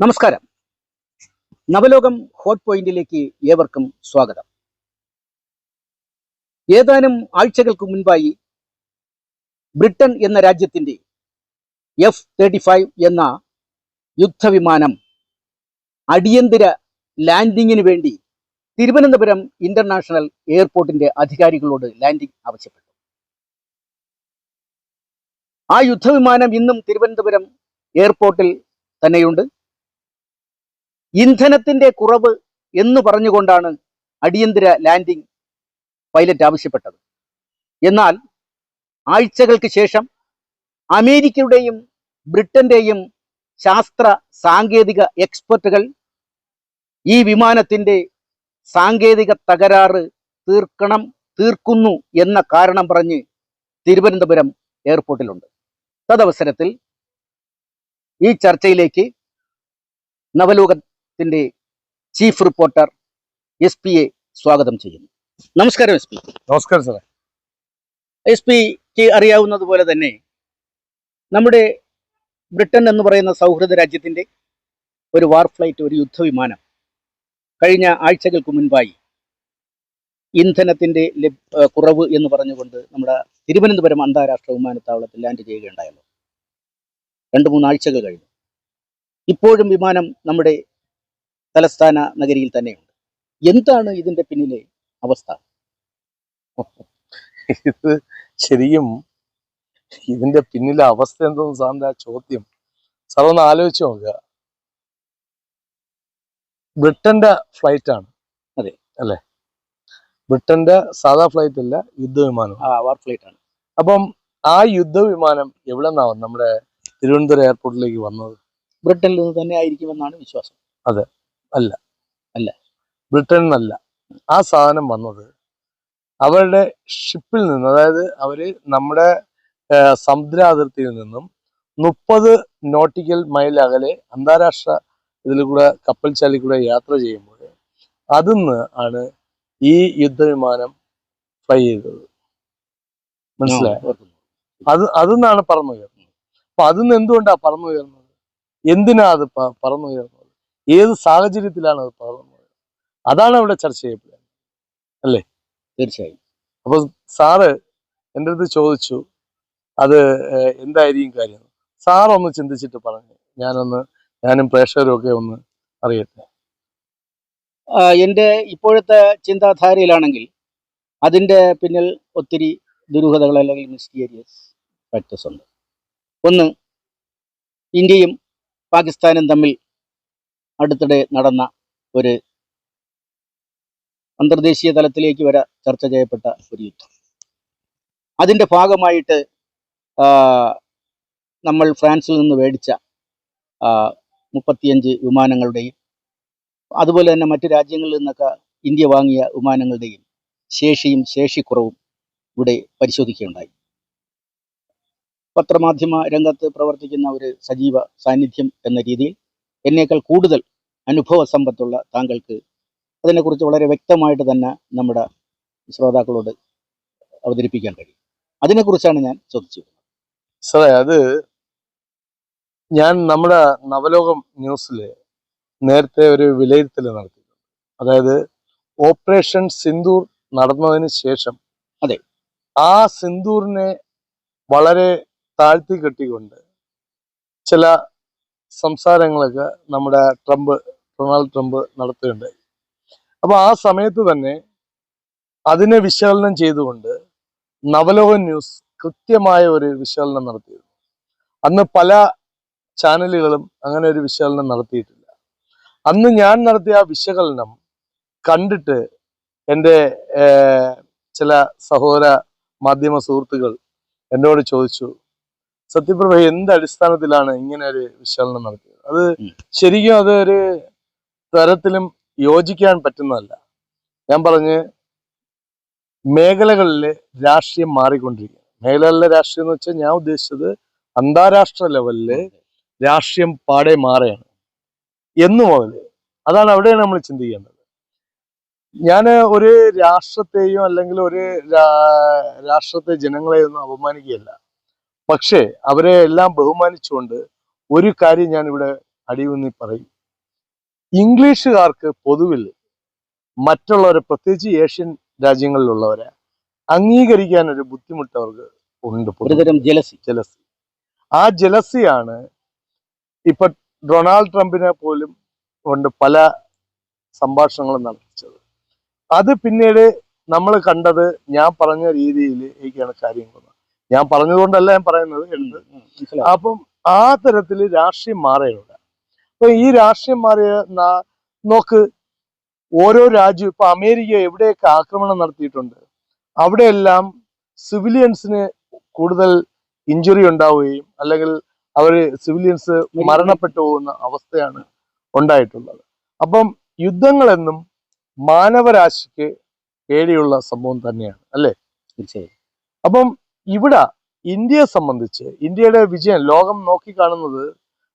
നമസ്കാരം. നവലോകം ഹോട്ട് പോയിന്റിലേക്ക് ഏവർക്കും സ്വാഗതം. ഏതാനും ആഴ്ചകൾക്ക് മുൻപായി ബ്രിട്ടൻ എന്ന രാജ്യത്തിന്റെ എഫ് തേർട്ടി ഫൈവ് എന്ന യുദ്ധവിമാനം അടിയന്തര ലാൻഡിങ്ങിന് വേണ്ടി തിരുവനന്തപുരം ഇന്റർനാഷണൽ എയർപോർട്ടിന്റെ അധികാരികളോട് ലാൻഡിംഗ് ആവശ്യപ്പെട്ടു. ആ യുദ്ധവിമാനം ഇന്നും തിരുവനന്തപുരം എയർപോർട്ടിൽ തന്നെയുണ്ട്. ഇന്ധനത്തിന്റെ കുറവ് എന്ന് പറഞ്ഞുകൊണ്ടാണ് അടിയന്തര ലാൻഡിംഗ് പൈലറ്റ് ആവശ്യപ്പെട്ടത്. എന്നാൽ ആഴ്ചകൾക്ക് ശേഷം അമേരിക്കയുടെയും ബ്രിട്ടന്റെയും ശാസ്ത്ര സാങ്കേതിക എക്സ്പെർട്ടുകൾ ഈ വിമാനത്തിന്റെ സാങ്കേതിക തകരാറ് തീർക്കണം തീർക്കുന്നു എന്ന കാരണം പറഞ്ഞ് തിരുവനന്തപുരം എയർപോർട്ടിലുണ്ട്. തദവസരത്തിൽ ഈ ചർച്ചയിലേക്ക് നവലോകത്തിന്റെ ചീഫ് റിപ്പോർട്ടർ എസ് പിയെ സ്വാഗതം ചെയ്യുന്നു. നമസ്കാരം എസ് പി. നമസ്കാരം സാറേ. എസ് പിക്ക് അറിയാവുന്നതുപോലെ തന്നെ നമ്മുടെ ബ്രിട്ടൻ എന്ന് പറയുന്ന സൗഹൃദ രാജ്യത്തിന്റെ ഒരു വാർ ഫ്ലൈറ്റ് ഒരു യുദ്ധവിമാനം കഴിഞ്ഞ ആഴ്ചകൾക്ക് മുൻപായി ഇന്ധനത്തിന്റെ കുറവ് എന്ന് പറഞ്ഞുകൊണ്ട് നമ്മുടെ തിരുവനന്തപുരം അന്താരാഷ്ട്ര വിമാനത്താവളത്തിൽ ലാൻഡ് ചെയ്യുകയുണ്ടായല്ലോ. രണ്ട് മൂന്ന് ആഴ്ചകൾ കഴിഞ്ഞു. ഇപ്പോഴും വിമാനം നമ്മുടെ തലസ്ഥാന നഗരിയിൽ തന്നെയുണ്ട്. എന്താണ് ഇതിന്റെ പിന്നിലെ അവസ്ഥ? ഇത് ശരിക്കും ഇതിന്റെ പിന്നിലെ അവസ്ഥ എന്തോന്ന് സാറിന്റെ ആ ചോദ്യം? സാർ ഒന്ന് ആലോചിച്ച് നോക്കുക. ബ്രിട്ടന്റെ ഫ്ലൈറ്റ് ആണ്. അതെ. അല്ലെ? ബ്രിട്ടന്റെ സാധാ ഫ്ലൈറ്റ് അല്ല യുദ്ധവിമാനം. വാർ ഫ്ലൈറ്റ് ആണ്. അപ്പം ആ യുദ്ധവിമാനം എവിടെ നിന്നാവും നമ്മുടെ തിരുവനന്തപുരം എയർപോർട്ടിലേക്ക് വന്നത്? ബ്രിട്ടനിൽ നിന്ന് തന്നെ ആയിരിക്കുമെന്നാണ് വിശ്വാസം. ബ്രിട്ടനിൽ നിന്നല്ല ആ സാധനം വന്നത് അവരുടെ ഷിപ്പിൽ നിന്ന് അതായത് അവർ നമ്മുടെ സമുദ്ര അതിർത്തിയിൽ നിന്നും മുപ്പത് നോട്ടിക്കൽ മൈൽ അകലെ അന്താരാഷ്ട്ര ഇതിൽ കൂടെ കപ്പൽ ചാലിൽ കൂടെ യാത്ര ചെയ്യുമ്പോൾ അതിന്ന് ആണ് ഈ യുദ്ധവിമാനം ഫ്ലൈ ചെയ്തത്. മനസ്സിലായോ. അത് അതിന്നാണ് പറന്നുയർന്നത്. അപ്പൊ അതിന്ന് എന്തുകൊണ്ടാ പറന്നുയർന്നത്? എന്തിനാ അത് പറന്നുയർന്നത്? ഏത് സാഹചര്യത്തിലാണ് അത് പകർന്നത് അതാണ് അവിടെ ചർച്ച ചെയ്യപ്പെടുന്നത്. അല്ലേ? തീർച്ചയായും. അപ്പൊ സാറ് എന്റെ അടുത്ത് ചോദിച്ചു അത് എന്തായിരിക്കും കാര്യം? സാർ ഒന്ന് ചിന്തിച്ചിട്ട് പറഞ്ഞു ഞാനൊന്ന് ഞാനും പ്രേക്ഷകരും ഒക്കെ ഒന്ന് അറിയട്ടെ. എന്റെ ഇപ്പോഴത്തെ ചിന്താധാരയിലാണെങ്കിൽ അതിന്റെ പിന്നിൽ ഒത്തിരി ദുരൂഹതകൾ അല്ലെങ്കിൽ മിസ്റ്റീരിയസ് ഫാക്ടേഴ്സ് ഉണ്ട്. ഒന്ന് ഇന്ത്യയും പാകിസ്ഥാനും തമ്മിൽ അടുത്തിടെ നടന്ന ഒരു അന്തർദേശീയ തലത്തിലേക്ക് വരെ ചർച്ച ചെയ്യപ്പെട്ട ഒരു യുദ്ധം. അതിന്റെ ഭാഗമായിട്ട് നമ്മൾ ഫ്രാൻസിൽ നിന്ന് മേടിച്ച മുപ്പത്തിയഞ്ച് വിമാനങ്ങളുടെയും അതുപോലെ തന്നെ മറ്റു രാജ്യങ്ങളിൽ നിന്നൊക്കെ ഇന്ത്യ വാങ്ങിയ വിമാനങ്ങളുടെയും ശേഷിയും ശേഷിക്കുറവും ഇവിടെ പരിശോധിക്കുകയുണ്ടായി. പത്രമാധ്യമ രംഗത്ത് പ്രവർത്തിക്കുന്ന ഒരു സജീവ സാന്നിധ്യം എന്ന രീതിയിൽ എന്നേക്കാൾ കൂടുതൽ അനുഭവ സമ്പത്തുള്ള താങ്കൾക്ക് അതിനെക്കുറിച്ച് വളരെ വ്യക്തമായിട്ട് തന്നെ നമ്മുടെ ശ്രോതാക്കളോട് അവതരിപ്പിക്കാൻ കഴിയും. അതിനെക്കുറിച്ചാണ് ഞാൻ ചോദിച്ചത് സാറേ അത് ഞാൻ നമ്മുടെ നവലോകം ന്യൂസിൽ നേരത്തെ ഒരു വിലയിരുത്തൽ നടത്തി അതായത് ഓപ്പറേഷൻ സിന്ദൂർ നടന്നതിന് ശേഷം അതെ. ആ സിന്ദൂറിനെ വളരെ താഴ്ത്തി കെട്ടിക്കൊണ്ട് ചില സംസാരങ്ങളൊക്കെ നമ്മുടെ ട്രംപ് ഡൊണാൾഡ് ട്രംപ് നടത്തുകയുണ്ടായി അപ്പോൾ ആ സമയത്ത് തന്നെ അതിനെ വിശകലനം ചെയ്തുകൊണ്ട് നവലോഹൻ ന്യൂസ് കൃത്യമായ ഒരു വിശകലനം നടത്തിയിരുന്നു. അന്ന് പല ചാനലുകളും അങ്ങനെ ഒരു വിശകലനം നടത്തിയിട്ടില്ല. അന്ന് ഞാൻ നടത്തിയ ആ വിശകലനം കണ്ടിട്ട് എന്റെ ചില സഹോദര മാധ്യമ സുഹൃത്തുക്കൾ എന്നോട് ചോദിച്ചു സത്യപ്രഭ എന്ത് അടിസ്ഥാനത്തിലാണ് ഇങ്ങനെ ഒരു വിശകലനം നടത്തിയത്? അത് ശരിക്കും അതൊരു ഒരു തരത്തിലും യോജിക്കാൻ പറ്റുന്നതല്ല. ഞാൻ പറഞ്ഞ് മേഖലകളിലെ രാഷ്ട്രീയം മാറിക്കൊണ്ടിരിക്കുക മേഖലകളിലെ രാഷ്ട്രീയം എന്ന് വെച്ചാൽ ഞാൻ ഉദ്ദേശിച്ചത് അന്താരാഷ്ട്ര ലെവലിൽ രാഷ്ട്രീയം പാടെ മാറുകയാണ്. എന്നു മുതൽ അതാണ് അവിടെയാണ് നമ്മൾ ചിന്തിക്കേണ്ടത്. ഞാൻ ഒരു രാഷ്ട്രത്തെയും അല്ലെങ്കിൽ ഒരു രാഷ്ട്രത്തെ ജനങ്ങളെയൊന്നും അപമാനിക്കുകയല്ല. പക്ഷേ അവരെ എല്ലാം ബഹുമാനിച്ചുകൊണ്ട് ഒരു കാര്യം ഞാൻ ഇവിടെ അടിയുന്നി പറയും. ഇംഗ്ലീഷുകാർക്ക് പൊതുവിൽ മറ്റുള്ളവരെ പ്രത്യേകിച്ച് ഏഷ്യൻ രാജ്യങ്ങളിലുള്ളവരെ അംഗീകരിക്കാൻ ഒരു ബുദ്ധിമുട്ട് അവർക്ക് ഉണ്ട് ഒരുതരം ജലസി ജലസി ആ ജലസിയാണ് ഇപ്പൊ ഡൊണാൾഡ് ട്രംപിനെ പോലും കൊണ്ട് പല സംഭാഷണങ്ങളും നടത്തിച്ചത്. അത് പിന്നീട് നമ്മൾ കണ്ടത് ഞാൻ പറഞ്ഞ രീതിയിൽ എനിക്കാണ് കാര്യങ്ങൾ. ഞാൻ പറഞ്ഞതുകൊണ്ടല്ല ഞാൻ പറയുന്നത് എടുത്ത് അപ്പം ആ തരത്തിൽ രാഷ്ട്രീയം മാറുകയുണ്ട് അപ്പൊ ഈ രാഷ്ട്രീയം മാറിയ നോക്ക് ഓരോ രാജ്യം ഇപ്പൊ അമേരിക്ക എവിടെയൊക്കെ ആക്രമണം നടത്തിയിട്ടുണ്ട് അവിടെയെല്ലാം സിവിലിയൻസിന് കൂടുതൽ ഇഞ്ചുറി ഉണ്ടാവുകയും അല്ലെങ്കിൽ അവർ സിവിലിയൻസ് മരണപ്പെട്ടു പോകുന്ന അവസ്ഥയാണ് ഉണ്ടായിട്ടുള്ളത്. അപ്പം യുദ്ധങ്ങളെന്നും മാനവരാശിക്ക് കേടിയുള്ള സംഭവം തന്നെയാണ് അല്ലേ? തീർച്ചയായും. അപ്പം ഇവിടെ ഇന്ത്യയെ സംബന്ധിച്ച് ഇന്ത്യയുടെ വിജയം ലോകം നോക്കി കാണുന്നത്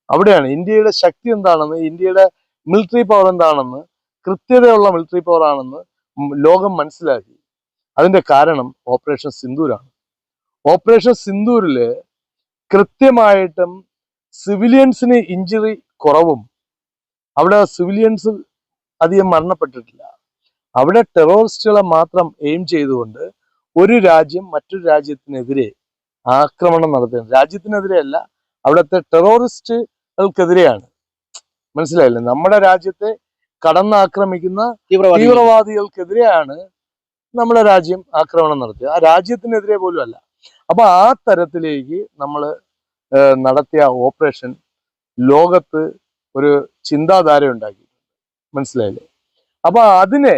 അവിടെയാണ്. ഇന്ത്യയുടെ ശക്തി എന്താണെന്ന് ഇന്ത്യയുടെ മിലിറ്ററി പവർ എന്താണെന്ന് കൃത്യതയുള്ള മിലിറ്ററി പവർ ആണെന്ന് ലോകം മനസ്സിലാക്കി. അതിന്റെ കാരണം ഓപ്പറേഷൻ സിന്ദൂരാണ്. ഓപ്പറേഷൻ സിന്ദൂരിൽ കൃത്യമായിട്ടും സിവിലിയൻസിന് ഇഞ്ചുറി കുറവും. അവിടെ സിവിലിയൻസ് അധികം മരണപ്പെട്ടിട്ടില്ല. അവിടെ ടെററിസ്റ്റുകളെ മാത്രം എയിം ചെയ്തുകൊണ്ട് ഒരു രാജ്യം മറ്റൊരു രാജ്യത്തിനെതിരെ ആക്രമണം നടത്തുന്നത്. രാജ്യത്തിനെതിരെയല്ല അവിടുത്തെ ടെററിസ്റ്റുകൾക്കെതിരെയാണ് മനസ്സിലായില്ലേ? നമ്മുടെ രാജ്യത്തെ കടന്നാക്രമിക്കുന്ന തീവ്രവാദി തീവ്രവാദികൾക്കെതിരെയാണ് നമ്മുടെ രാജ്യം ആക്രമണം നടത്തിയത്. ആ രാജ്യത്തിനെതിരെ പോലും അല്ല. അപ്പൊ ആ തരത്തിലേക്ക് നമ്മൾ നടത്തിയ ഓപ്പറേഷൻ ലോകത്ത് ഒരു ചിന്താധാര ഉണ്ടാക്കി. മനസ്സിലായില്ലേ? അപ്പൊ അതിനെ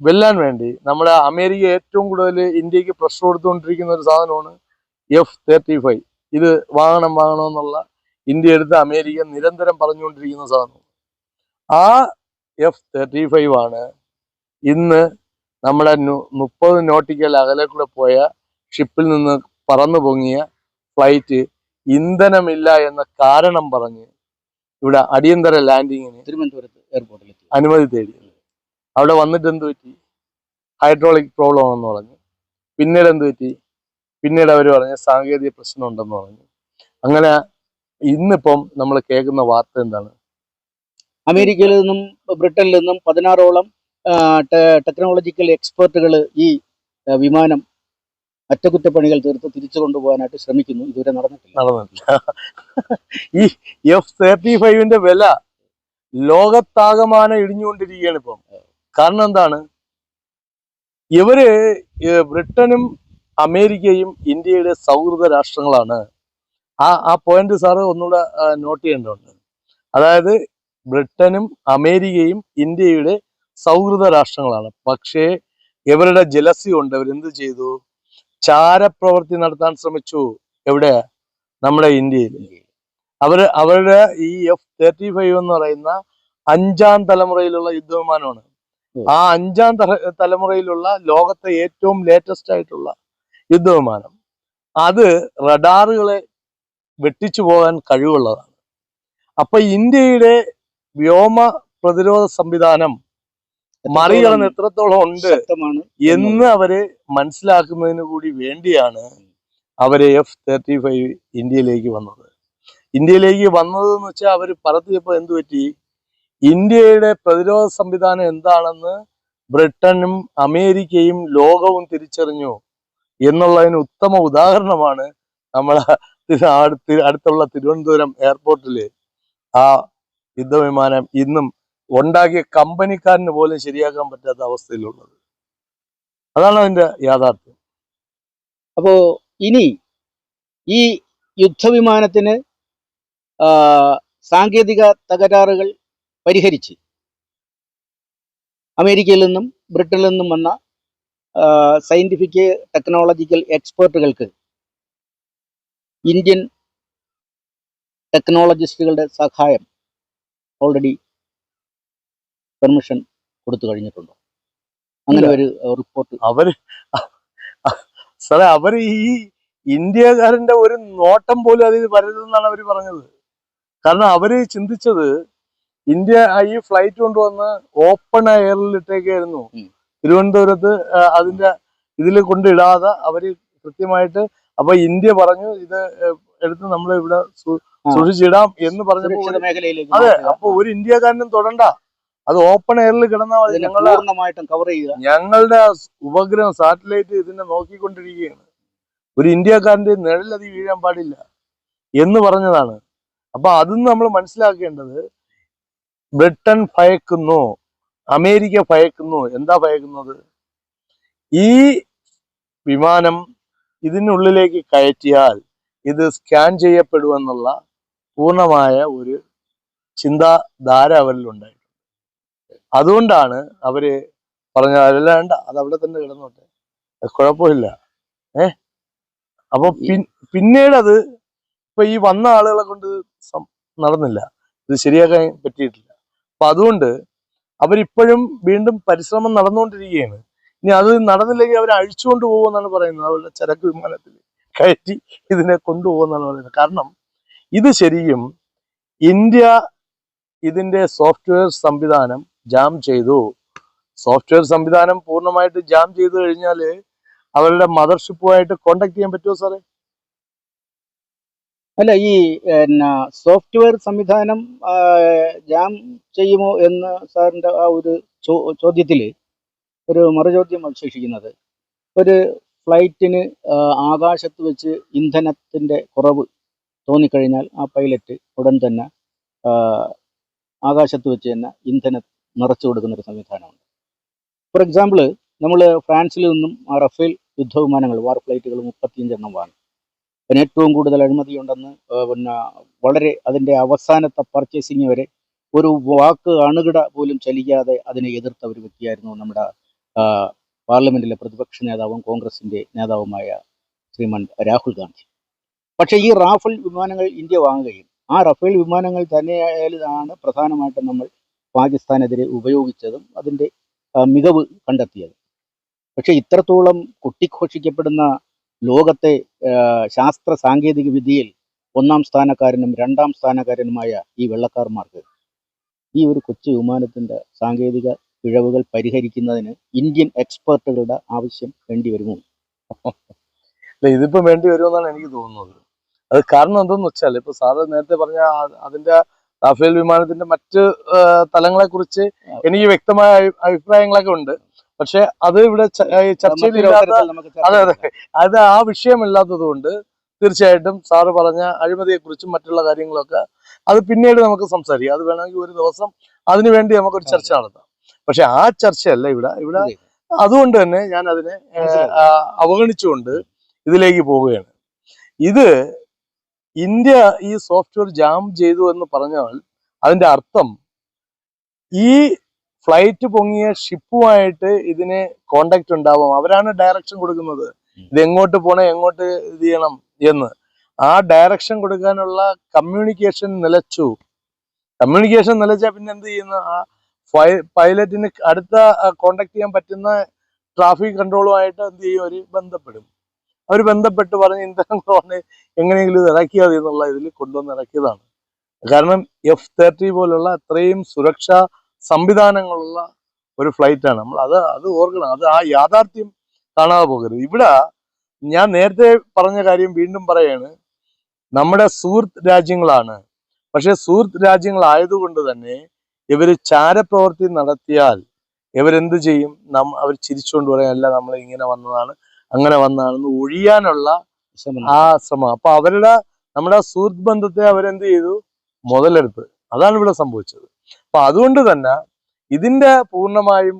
വെല്ലാൻ വേണ്ടി നമ്മുടെ അമേരിക്ക ഏറ്റവും കൂടുതൽ ഇന്ത്യയ്ക്ക് പ്രഷർ കൊടുത്തുകൊണ്ടിരിക്കുന്ന ഒരു സാധനമാണ് എഫ് തേർട്ടി ഫൈവ് ഇത് വാങ്ങണം വാങ്ങണം എന്നുള്ള ഇന്ത്യ എടുത്ത് അമേരിക്ക നിരന്തരം പറഞ്ഞുകൊണ്ടിരിക്കുന്ന സാധനമാണ്. ആ എഫ് തേർട്ടി ഫൈവ് ആണ് ഇന്ന് നമ്മുടെ മുപ്പത് നോട്ടിക്കൽ അകലെ കൂടെ പോയ ഷിപ്പിൽ നിന്ന് പറന്നു പൊങ്ങിയ ഫ്ലൈറ്റ് ഇന്ധനമില്ല എന്ന കാരണം പറഞ്ഞ് ഇവിടെ അടിയന്തര ലാൻഡിങ്ങിന് തിരുവനന്തപുരത്ത് എയർപോർട്ടിൽ അനുമതി തേടി. അവിടെ വന്നിട്ട് എന്ത് പറ്റി? ഹൈഡ്രോളിക് പ്രോബ്ലം ആണെന്ന് പറഞ്ഞു. പിന്നീട് എന്ത് പറ്റി? പിന്നീട് അവർ പറഞ്ഞ സാങ്കേതിക പ്രശ്നം ഉണ്ടെന്ന് പറഞ്ഞു. അങ്ങനെ ഇന്നിപ്പം നമ്മൾ കേൾക്കുന്ന വാർത്ത എന്താണ്? അമേരിക്കയിൽ നിന്നും ബ്രിട്ടനിൽ നിന്നും പതിനാറോളം ടെക്നോളജിക്കൽ എക്സ്പെർട്ടുകൾ ഈ വിമാനം അറ്റകുറ്റപ്പണികൾ തീർത്ത് തിരിച്ചു കൊണ്ടുപോകാനായിട്ട് ശ്രമിക്കുന്നു. ഇതുവരെ നടന്നിട്ടില്ല. നടന്നിട്ടില്ല. ഈ എഫ് തേർട്ടി ഫൈവിന്റെ വില ലോകത്താകമാനം ഇടിഞ്ഞുകൊണ്ടിരിക്കുകയാണ് ഇപ്പം. കാരണം എന്താണ്? ഇവർ ബ്രിട്ടനും അമേരിക്കയും ഇന്ത്യയുടെ സൗഹൃദ രാഷ്ട്രങ്ങളാണ്. ആ ആ പോയിന്റ് സാറ് ഒന്നുകൂടെ നോട്ട് ചെയ്യേണ്ടതുണ്ട്. അതായത് ബ്രിട്ടനും അമേരിക്കയും ഇന്ത്യയുടെ സൗഹൃദ രാഷ്ട്രങ്ങളാണ്. പക്ഷേ ഇവരുടെ ജലസി കൊണ്ട് അവരെന്ത് ചെയ്തു? ചാരപ്രവർത്തി നടത്താൻ ശ്രമിച്ചു. എവിടെ? നമ്മുടെ ഇന്ത്യയിൽ. അവർ അവരുടെ ഈ എഫ് തേർട്ടി ഫൈവ് എന്ന് പറയുന്ന അഞ്ചാം തലമുറയിലുള്ള യുദ്ധവിമാനമാണ്. ആ അഞ്ചാം തലമുറയിലുള്ള ലോകത്തെ ഏറ്റവും ലേറ്റസ്റ്റ് ആയിട്ടുള്ള യുദ്ധവിമാനം. അത് റഡാറുകളെ വെട്ടിച്ചു പോകാൻ കഴിവുള്ളതാണ്. അപ്പൊ ഇന്ത്യയുടെ വ്യോമ പ്രതിരോധ സംവിധാനം മറികടന്ന് എത്രത്തോളം ഉണ്ട് എന്ന് അവർ മനസ്സിലാക്കുന്നതിന് കൂടി വേണ്ടിയാണ് അവർ എഫ് തേർട്ടി ഫൈവ് ഇന്ത്യയിലേക്ക് വന്നത്. ഇന്ത്യയിലേക്ക് വന്നത് എന്ന് വെച്ചാൽ അവർ പറത്തിയപ്പോ എന്തു പറ്റി ഇന്ത്യയുടെ പ്രതിരോധ സംവിധാനം എന്താണെന്ന് ബ്രിട്ടനും അമേരിക്കയും ലോകവും തിരിച്ചറിഞ്ഞു എന്നുള്ളതിന് ഉത്തമ ഉദാഹരണമാണ് നമ്മളെ അടുത്ത് അടുത്തുള്ള തിരുവനന്തപുരം എയർപോർട്ടിൽ ആ യുദ്ധവിമാനം ഇന്നും ഉണ്ടാക്കിയ കമ്പനിക്കാരന് പോലും ശരിയാക്കാൻ പറ്റാത്ത അവസ്ഥയിലുള്ളത്. അതാണ് അതിന്റെ യാഥാർത്ഥ്യം. അപ്പോ ഇനി ഈ യുദ്ധവിമാനത്തിന് സാങ്കേതിക തകരാറുകൾ പരിഹരിച്ച്. അമേരിക്കയിൽ നിന്നും ബ്രിട്ടനിൽ നിന്നും വന്ന സയന്റിഫിക് ടെക്നോളജിക്കൽ എക്സ്പേർട്ടുകൾക്ക് ഇന്ത്യൻ ടെക്നോളജിസ്റ്റുകളുടെ സഹായം ഓൾറെഡി പെർമിഷൻ കൊടുത്തു കഴിഞ്ഞിട്ടുണ്ടോ. അങ്ങനെ ഒരു റിപ്പോർട്ട് അവർ സാറേ അവർ ഈ ഇന്ത്യക്കാരന്റെ ഒരു നോട്ടം പോലും അതിൽ വരരുതെന്നാണ് അവർ പറഞ്ഞത്. കാരണം അവർ ചിന്തിച്ചത് ഇന്ത്യ ഈ ഫ്ലൈറ്റ് കൊണ്ടുവന്ന് ഓപ്പൺ എയറിൽ ഇട്ടേക്കായിരുന്നു. തിരുവനന്തപുരത്ത് അതിന്റെ ഇതിൽ കൊണ്ടിടാതെ അവർ കൃത്യമായിട്ട് അപ്പൊ ഇന്ത്യ പറഞ്ഞു ഇത് എടുത്ത് നമ്മൾ ഇവിടെ സൂക്ഷിച്ചിടാം എന്ന് പറഞ്ഞ അതെ. അപ്പൊ ഒരു ഇന്ത്യക്കാരനും തൊടണ്ട. അത് ഓപ്പൺ എയറിൽ കിടന്നാൽ മതി. ഞങ്ങളുടെ കവർ ചെയ്യുക. ഞങ്ങളുടെ ഉപഗ്രഹം സാറ്റലൈറ്റ് ഇതിനെ നോക്കിക്കൊണ്ടിരിക്കുകയാണ്. ഒരു ഇന്ത്യക്കാരന്റെ നിഴലതി വീഴാൻ പാടില്ല എന്ന് പറഞ്ഞതാണ്. അപ്പൊ അതും നമ്മൾ മനസ്സിലാക്കേണ്ടത് ബ്രിട്ടൻ ഭയക്കുന്നു അമേരിക്ക ഭയക്കുന്നു. എന്താ ഭയക്കുന്നത്? ഈ വിമാനം ഇതിനുള്ളിലേക്ക് കയറ്റിയാൽ ഇത് സ്കാൻ ചെയ്യപ്പെടുമെന്നുള്ള പൂർണമായ ഒരു ചിന്താധാര അവരിലുണ്ടായിട്ടുണ്ട് അതുകൊണ്ടാണ് അവർ പറഞ്ഞ അല്ലാണ്ട അത് അവിടെ തന്നെ കിടന്നോട്ടെ. അത് കുഴപ്പമില്ല. ഏ? അപ്പൊ പിന്നീട് അത് ഇപ്പൊ ഈ വന്ന ആളുകളെ കൊണ്ട് നടന്നില്ല. ഇത് ശരിയാക്കാൻ പറ്റിയിട്ടില്ല. അപ്പൊ അതുകൊണ്ട് അവരിപ്പോഴും വീണ്ടും പരിശ്രമം നടന്നുകൊണ്ടിരിക്കുകയാണ്. ഇനി അത് നടന്നില്ലെങ്കിൽ അവരെ അഴിച്ചുകൊണ്ട് പോകുമെന്നാണ് പറയുന്നത്. അവരുടെ ചരക്ക് വിമാനത്തിൽ കയറ്റി ഇതിനെ കൊണ്ടുപോകുമെന്നാണ് പറയുന്നത്. കാരണം ഇത് ശരിക്കും ഇന്ത്യ ഇതിന്റെ സോഫ്റ്റ്വെയർ സംവിധാനം ജാം ചെയ്തു. സോഫ്റ്റ്വെയർ സംവിധാനം പൂർണമായിട്ട് ജാം ചെയ്തു കഴിഞ്ഞാൽ അവരുടെ മദർഷിപ്പുമായിട്ട് കോണ്ടാക്ട് ചെയ്യാൻ പറ്റുമോ സാറേ? അല്ല ഈ എന്നാ സോഫ്റ്റ്വെയർ സംവിധാനം ജാം ചെയ്യുമോ എന്ന് സാറിന്റെ ആ ഒരു ചോദ്യത്തിൽ ഒരു മറുചോദ്യം അവശേഷിക്കുന്നത്. ഒരു ഫ്ലൈറ്റിന് ആകാശത്ത് വെച്ച് ഇന്ധനത്തിന്റെ കുറവ് തോന്നിക്കഴിഞ്ഞാൽ ആ പൈലറ്റ് ഉടൻ തന്നെ ആകാശത്ത് വെച്ച് തന്നെ ഇന്ധനം നിറച്ചു കൊടുക്കുന്ന ഒരു സംവിധാനമുണ്ട്. ഫോർ എക്സാമ്പിൾ നമ്മൾ ഫ്രാൻസിൽ നിന്നും റഫേൽ യുദ്ധവിമാനങ്ങൾ വാർ ഫ്ലൈറ്റുകൾ മുപ്പത്തിയഞ്ചെണ്ണം വാങ്ങി അതിന് ഏറ്റവും കൂടുതൽ അഴിമതിയുണ്ടെന്ന് പിന്നെ വളരെ അതിന്റെ അവസാനത്തെ പർച്ചേസിങ് വരെ ഒരു വാക്ക് അണുകിട പോലും ചലിക്കാതെ അതിനെ എതിർത്ത ഒരു വ്യക്തിയായിരുന്നു നമ്മുടെ പാർലമെന്റിലെ പ്രതിപക്ഷ നേതാവും കോൺഗ്രസിന്റെ നേതാവുമായ ശ്രീമാൻ രാഹുൽ ഗാന്ധി. പക്ഷേ ഈ റാഫേൽ വിമാനങ്ങൾ ഇന്ത്യ വാങ്ങുകയും ആ റഫേൽ വിമാനങ്ങൾ തന്നെയായാലാണ് പ്രധാനമായിട്ടും നമ്മൾ പാകിസ്ഥാനെതിരെ ഉപയോഗിച്ചതും അതിന്റെ മികവ് കണ്ടെത്തിയത്. പക്ഷേ ഇത്രത്തോളം കൊട്ടിഘോഷിക്കപ്പെടുന്ന ലോകത്തെ ശാസ്ത്ര സാങ്കേതിക വിദ്യയിൽ ഒന്നാം സ്ഥാനക്കാരനും രണ്ടാം സ്ഥാനക്കാരനുമായ ഈ വെള്ളക്കാർമാർക്ക് ഈ ഒരു കൊച്ചു വിമാനത്തിന്റെ സാങ്കേതിക പിഴവുകൾ പരിഹരിക്കുന്നതിന് ഇന്ത്യൻ എക്സ്പെർട്ടുകളുടെ ആവശ്യം വേണ്ടി വരുമോ? അല്ല ഇതിപ്പോ വേണ്ടി വരുമെന്നാണ് എനിക്ക് തോന്നുന്നത്. അത് കാരണം എന്തെന്ന് വെച്ചാൽ ഇപ്പൊ സാറ് നേരത്തെ പറഞ്ഞ അതിന്റെ റാഫേൽ വിമാനത്തിന്റെ മറ്റ് തലങ്ങളെ കുറിച്ച് എനിക്ക് വ്യക്തമായ അഭിപ്രായങ്ങളൊക്കെ ഉണ്ട്. പക്ഷെ അത് ഇവിടെ ചർച്ചയിലില്ലാത്ത ചർച്ച അതെ അതെ. അത് ആ വിഷയമില്ലാത്തത് കൊണ്ട് തീർച്ചയായിട്ടും സാറ് പറഞ്ഞ അഴിമതിയെ കുറിച്ചും മറ്റുള്ള കാര്യങ്ങളൊക്കെ അത് പിന്നീട് നമുക്ക് സംസാരിക്കാം. അത് വേണമെങ്കിൽ ഒരു ദിവസം അതിനുവേണ്ടി നമുക്കൊരു ചർച്ച നടത്താം. പക്ഷെ ആ ചർച്ചയല്ല ഇവിടെ. ഇവിടെ അതുകൊണ്ട് തന്നെ ഞാൻ അതിനെ അവഗണിച്ചുകൊണ്ട് ഇതിലേക്ക് പോവുകയാണ്. ഇത് ഇന്ത്യ ഈ സോഫ്റ്റ്വെയർ ജാം ചെയ്തു എന്ന് പറഞ്ഞാൽ അതിന്റെ അർത്ഥം ഈ ഫ്ലൈറ്റ് പൊങ്ങിയ ഷിപ്പുമായിട്ട് ഇതിന് കോണ്ടാക്ട് ഉണ്ടാവും. അവരാണ് ഡയറക്ഷൻ കൊടുക്കുന്നത്. ഇത് എങ്ങോട്ട് പോണേ എങ്ങോട്ട് ഇത് ചെയ്യണം എന്ന്. ആ ഡയറക്ഷൻ കൊടുക്കാനുള്ള കമ്മ്യൂണിക്കേഷൻ നിലച്ചു. കമ്മ്യൂണിക്കേഷൻ നിലച്ചാൽ പിന്നെ എന്ത് ചെയ്യുന്നു? ആ പൈലറ്റിന് അടുത്ത കോണ്ടാക്ട് ചെയ്യാൻ പറ്റുന്ന ട്രാഫിക് കൺട്രോളുമായിട്ട് എന്ത് ചെയ്യും? അവർ ബന്ധപ്പെടും. അവർ ബന്ധപ്പെട്ട് പറഞ്ഞ് ഇന്ധനം കുറവാണ് എങ്ങനെയെങ്കിലും ഇത് ഇറക്കിയാൽ മതി എന്നുള്ള ഇതിൽ കൊണ്ടുവന്ന് ഇറക്കിയതാണ്. കാരണം എഫ് തേർട്ടി പോലുള്ള അത്രയും സുരക്ഷാ സംവിധാനങ്ങളുള്ള ഒരു ഫ്ലൈറ്റാണ്. നമ്മൾ അത് അത് ഓർക്കണം. അത് ആ യാഥാർത്ഥ്യം കാണാതെ പോകരുത്. ഇവിടെ ഞാൻ നേരത്തെ പറഞ്ഞ കാര്യം വീണ്ടും പറയാണ്. നമ്മുടെ സുഹൃത്ത് രാജ്യങ്ങളാണ്. പക്ഷെ സുഹൃത്ത് രാജ്യങ്ങളായതുകൊണ്ട് തന്നെ ഇവർ ചാരപ്രവർത്തി നടത്തിയാൽ ഇവരെന്ത് ചെയ്യും? നം അവർ ചിരിച്ചുകൊണ്ട് പറയും അല്ല നമ്മൾ ഇങ്ങനെ വന്നതാണ് അങ്ങനെ വന്നതാണെന്ന് ഒഴിയാനുള്ള ആ ശ്രമം. അപ്പൊ അവരുടെ നമ്മുടെ സുഹൃത്ത് ബന്ധത്തെ അവരെന്ത് ചെയ്തു? മുതലെടുത്ത്. അതാണ് ഇവിടെ സംഭവിച്ചത്. അപ്പൊ അതുകൊണ്ട് തന്നെ ഇതിന്റെ പൂർണമായും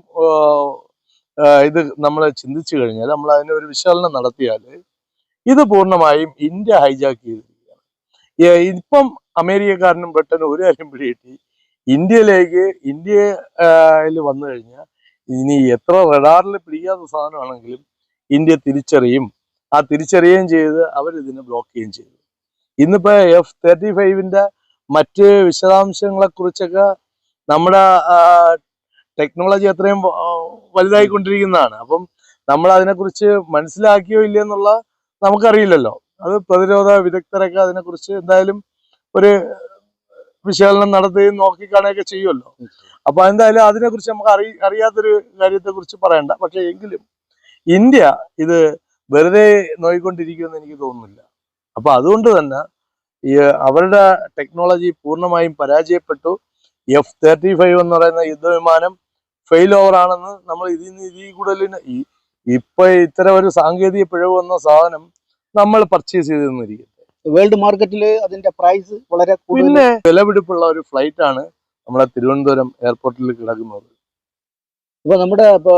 ഇത് നമ്മൾ ചിന്തിച്ചു കഴിഞ്ഞാൽ നമ്മൾ അതിനെ ഒരു വിശകലനം നടത്തിയാൽ ഇത് പൂർണമായും ഇന്ത്യ ഹൈജാക്ക് ചെയ്തിരിക്കുകയാണ്. ഇപ്പം അമേരിക്കക്കാരനും ബ്രിട്ടനും ഒരു കാര്യം പിടികിട്ടി. ഇന്ത്യയിലേക്ക് ഇന്ത്യയിൽ വന്നു കഴിഞ്ഞാൽ ഇനി എത്ര റഡാറിൽ പിടിക്കാത്ത സാധനമാണെങ്കിലും ഇന്ത്യ തിരിച്ചറിയും. ആ തിരിച്ചറിയുകയും ചെയ്ത് അവർ ഇതിനെ ബ്ലോക്ക് ചെയ്യുകയും ചെയ്തു. ഇന്നിപ്പോ എഫ് തേർട്ടി ഫൈവിന്റെ മറ്റ് വിശദാംശങ്ങളെ കുറിച്ചൊക്കെ നമ്മുടെ ടെക്നോളജി അത്രയും വലുതായിക്കൊണ്ടിരിക്കുന്നതാണ്. അപ്പം നമ്മൾ അതിനെക്കുറിച്ച് മനസ്സിലാക്കിയോ ഇല്ലയെന്നുള്ള നമുക്കറിയില്ലല്ലോ. അത് പ്രതിരോധ വിദഗ്ധരൊക്കെ അതിനെക്കുറിച്ച് എന്തായാലും ഒരു വിശകലനം നടത്തുകയും നോക്കിക്കാണുകയൊക്കെ ചെയ്യുമല്ലോ. അപ്പൊ എന്തായാലും അതിനെക്കുറിച്ച് നമുക്ക് അറി അറിയാത്തൊരു കാര്യത്തെക്കുറിച്ച് പറയണ്ട. പക്ഷെ എങ്കിലും ഇന്ത്യ ഇത് വെറുതെ നോയിക്കൊണ്ടിരിക്കുമെന്ന് എനിക്ക് തോന്നുന്നില്ല. അപ്പൊ അതുകൊണ്ട് തന്നെ ഈ അവരുടെ ടെക്നോളജി പൂർണമായും പരാജയപ്പെട്ടു. എഫ് തേർട്ടി ഫൈവ് എന്ന് പറയുന്ന യുദ്ധവിമാനം ഫെയിൽ ഓവർ ആണെന്ന് നമ്മൾ ഇതിൽ നിന്ന് ഇതിൽ കൂടുതലിന് ഇപ്പൊ ഇത്തരം ഒരു സാങ്കേതിക പിഴവ് വന്ന സാധനം നമ്മൾ പർച്ചേസ് ചെയ്തിരുന്നിരിക്കും വേൾഡ് മാർക്കറ്റിൽ അതിന്റെ പ്രൈസ് വളരെ പിന്നെ വിലപിടിപ്പുള്ള ഒരു ഫ്ലൈറ്റ് ആണ് നമ്മുടെ തിരുവനന്തപുരം എയർപോർട്ടിൽ കിടക്കുന്നത്. ഇപ്പൊ നമ്മുടെ ഇപ്പൊ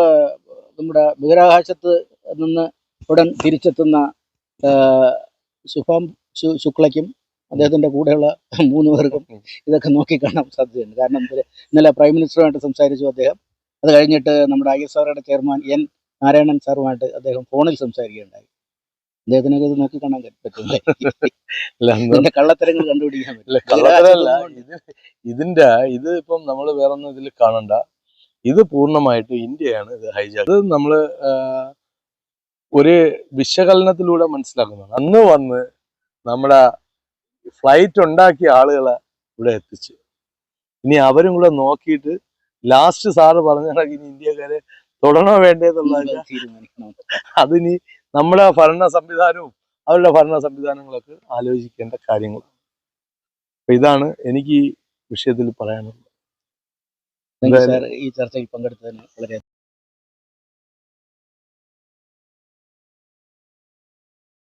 നമ്മുടെ ബഹിരാകാശത്ത് നിന്ന് ഉടൻ തിരിച്ചെത്തുന്ന ശുഭാം ശുക്ലയ്ക്കും അദ്ദേഹത്തിന്റെ കൂടെയുള്ള മൂന്ന് പേർക്കും ഇതൊക്കെ നോക്കിക്കാണാൻ സാധ്യതയുണ്ട്. കാരണം ഇന്നലെ പ്രൈം മിനിസ്റ്ററുമായിട്ട് സംസാരിച്ചു അദ്ദേഹം. അത് കഴിഞ്ഞിട്ട് നമ്മുടെ ഐ എസ് ആറുടെ ചെയർമാൻ എൻ നാരായണൻ സാറുമായിട്ട് അദ്ദേഹം ഫോണിൽ സംസാരിക്കുകയുണ്ടായി. അദ്ദേഹത്തിനൊക്കെ ഇത് നോക്കി കാണാൻ ഇതിന്റെ കള്ളത്തരങ്ങൾ കണ്ടുപിടിക്കാൻ പറ്റില്ല പറ്റും ഇത് ഇതിന്റെ ഇത് ഇപ്പം നമ്മൾ വേറൊന്നും ഇതിൽ കാണണ്ട. ഇത് പൂർണമായിട്ട് ഇന്ത്യയാണ് ഇത് ഹൈജാക്ക്. ഇത് നമ്മൾ ഒരു വിശകലനത്തിലൂടെ മനസ്സിലാക്കുന്നതാണ്. അന്ന് വന്ന് നമ്മുടെ ഫ്ലൈറ്റ് ഉണ്ടാക്കിയ ആളുകളെ ഇവിടെ എത്തിച്ചു. ഇനി അവരും കൂടെ നോക്കിയിട്ട് ലാസ്റ്റ് സാറ് പറഞ്ഞ ഇനി ഇന്ത്യക്കാരെ തൊടണോ വേണ്ടതെന്നുള്ള അതിനി നമ്മുടെ ഭരണ സംവിധാനവും അവരുടെ ഭരണ സംവിധാനങ്ങളൊക്കെ ആലോചിക്കേണ്ട കാര്യങ്ങൾ. അപ്പൊ ഇതാണ് എനിക്ക് ഈ വിഷയത്തിൽ പറയാനുള്ളത്. ഈ ചർച്ചയിൽ പങ്കെടുത്തതിന് വളരെ